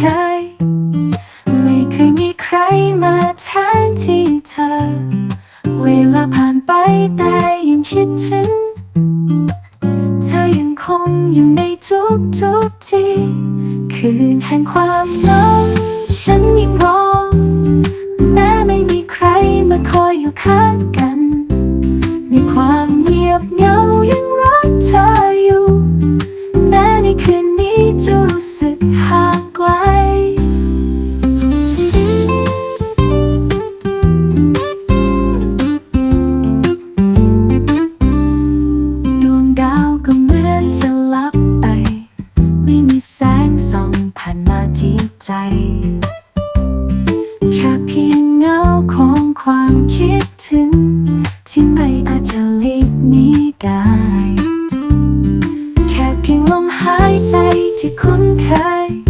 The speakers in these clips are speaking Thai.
เคไม่เคยมีใครมาแทนที่เธอ เวลาผ่านไปแต่ยังคิดถึง เธอยังคงอยู่ในทุกทุกที่คืนแห่งความ แค่เพียงลมหายใจที่คุ้นเคย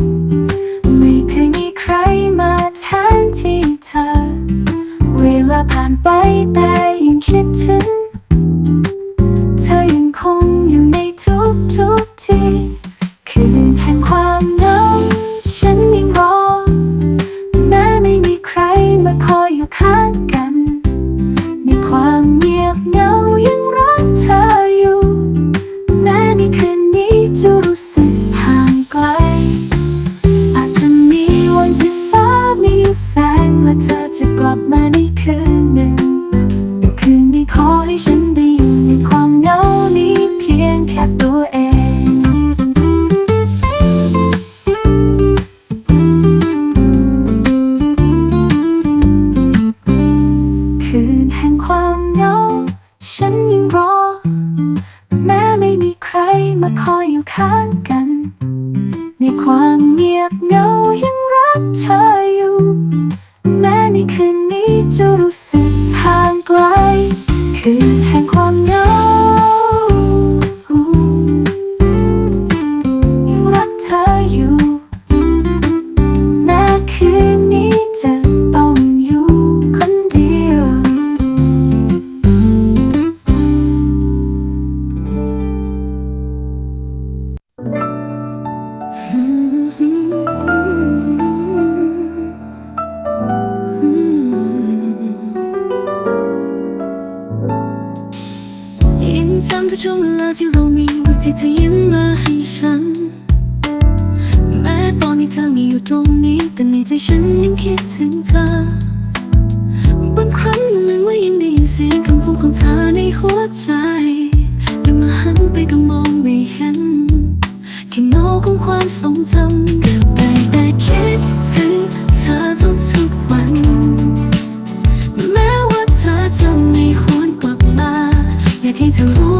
看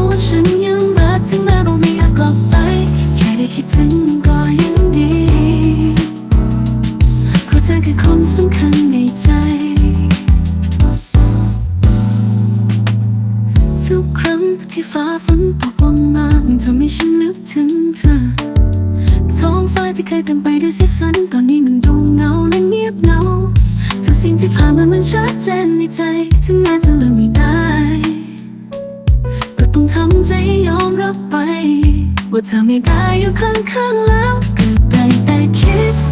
ว่าฉันยังรักถึงแม้เราไม่อยากลับไป แค่ได้คิดถึงก็ยังดีราะเธอคนสำคัญในใจ ทุกครั้งที่ฟ้าฝนตกลงมาทำให้ฉันนึกถึงเธอท้องฟที่เคยเต็มไปด้วยสีสันตอนนี้มันดูเงาและเงียบเงาทุกสิ่งที่ผ่านมามันชัดเจนในใจถึงแม้จะ่าเธอไม่ได้อยู่ข้างๆแล้วก็ได้แต่คิด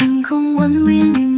ยังคงวนเวียนอยู่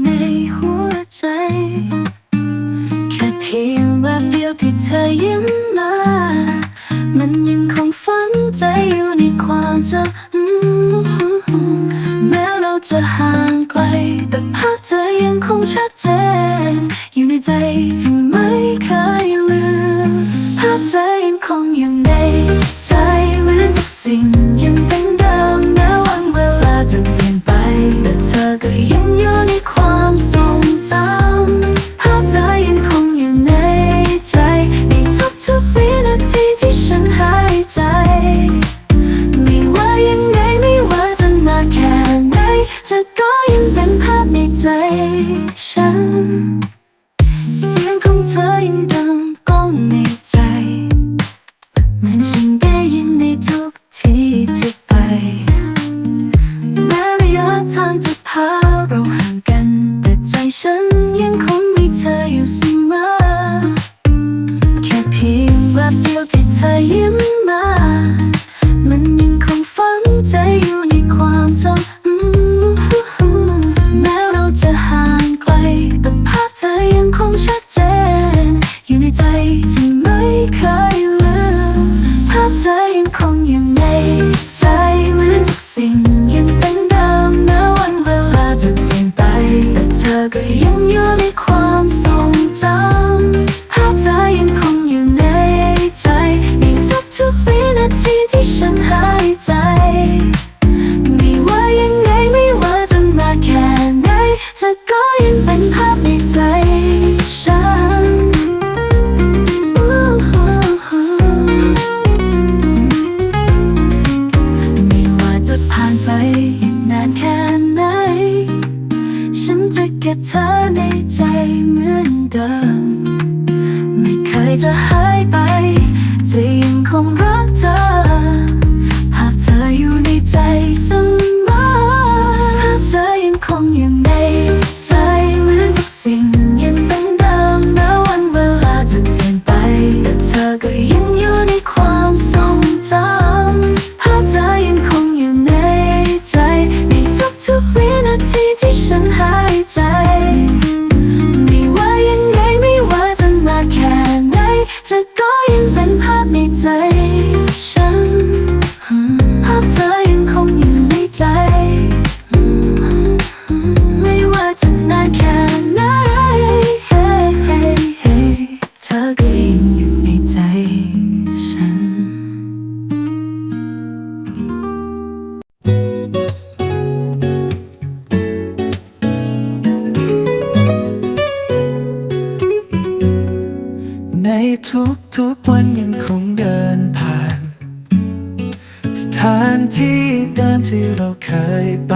ที่เราเคยไป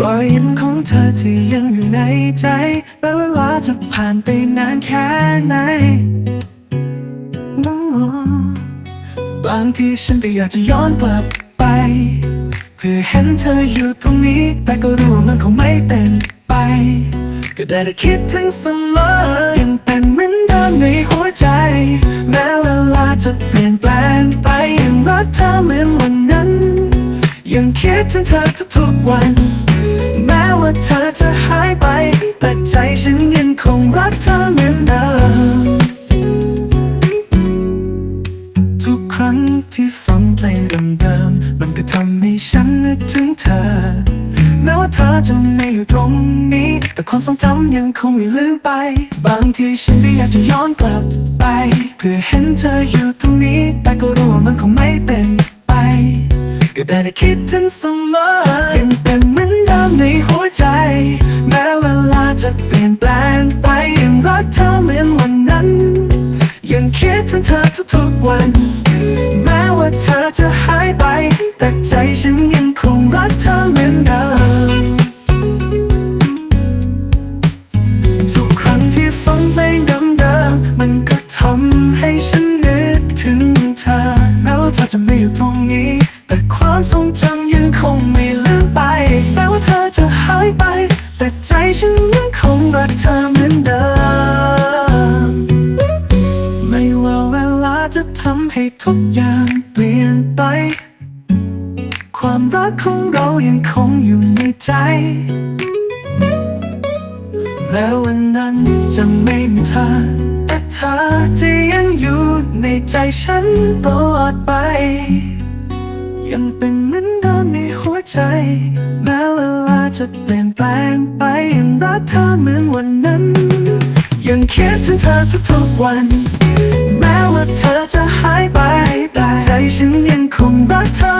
รอยยิ้มของเธอที่ยังอยู่ในใจแม้วเวลาจะผ่านไปนานแค่ไหน บางทีฉันก็อยากจะย้อนกลับไป เพื่อเห็นเธออยู่ตรงนี้ แต่ก็รู้ว่ามันคงไม่เป็นไป ก็ได้แต่คิดถึงเสมอยังเป็นเหมือนเดิมในหัวใจ แม้เวลาจะเปลี่ยนแปลงไปยังรักเธอเหมือนิดถึงเธอทุกๆวัน แม้ว่าเธอจะหายไป แต่ใจฉันยังคงรักเธอเหมือนเดิมทุกครั้งที่ฟังเพลงเดิมๆมันก็ทำให้ฉันนึกถึงเธอ แม้ว่าเธอจะไม่อยู่ตรงนี้ แต่ความทรงจำยังคงไม่ลืมไป บางทีฉันก็อยากจะย้อนกลับไป เพื่อเห็นเธออยู่ตรงนี้ แต่ก็รู้ว่ามันคงไม่เป็นไป ก็ได้แต่คิดถึงเสมอยังเป็นเหมือนเดิมในหัวใจ แม้เวลาจะเปลี่ยนแปลงไปยังรักเธอเหมือนวันนั้น ยังคิดถึงเธอทุกๆวัน แม้ว่าเธอจะหายไป แต่ใจฉันยังคงรักเธอ กของเรายังคงอยู่ในใจแม้วันนั้นจะไม่มีเธอ แต่เธอจะยังอยู่ในใจฉันตลอดไป ยังเป็นเหมือนเดิมในหัวใจ แม้เวลาจะเปลี่ยนแปลงไปยังรักเธอเหมือนวันนั้น ยังคิดถึงเธอทุกๆวัน แม้ว่าเธอจะหายไปแต่ใจฉันยังคงรักเธอ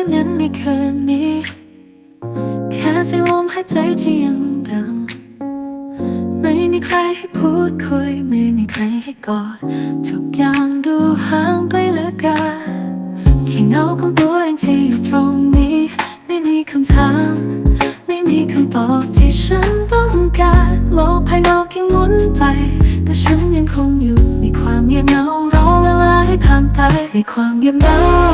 างนั้นไม่เคยมีแค่เสียงลมหายใจที่ยังดัง ไม่มีใครให้พูดคุย ไม่มีใครให้กอด ทุกอย่างดูห่างไปเหลือเกินแค่เงาของตัวเองที่อยู่ตรงนี้ ไม่มีคำถามไม่มีคำตอบที่ฉันต้องการโลกภายนอกยังหมุนไป แต่ฉันยังคงอยู่ในความเงียบเหงารอเวลาให้ผ่านไปในความเงียบเหงา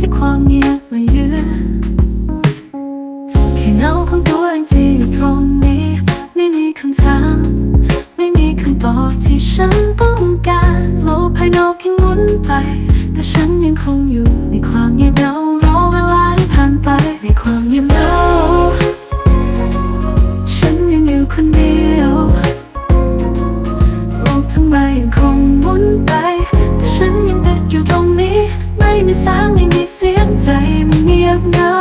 ที่ความเงียบมาเยือนแค่เงาของตัวเองที่อยู่ตรงนี้ ไม่มีคำถามไม่มีคำตอบที่ฉันต้องการโลกภายนอกยังหมุนไป แต่ฉันยังคงอยู่ในความเงียบเหงารอเวลาผ่านไปในความเงียบเหงาา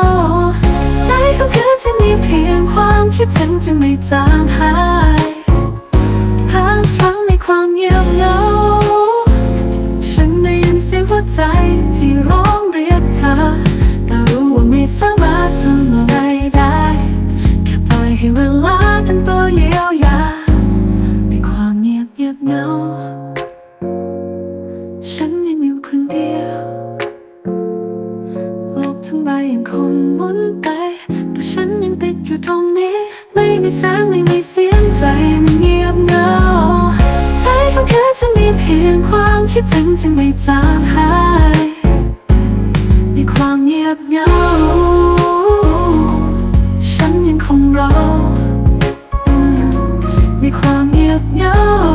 ในค่ำคืนที่มีเพียงความคิดถึงจะไม่จางหายภากทั้งในความเงียบเหงา คิดถึงจึงไม่จางหายในความเงียบเหงาฉันยังคงรอในความเงียบเหงา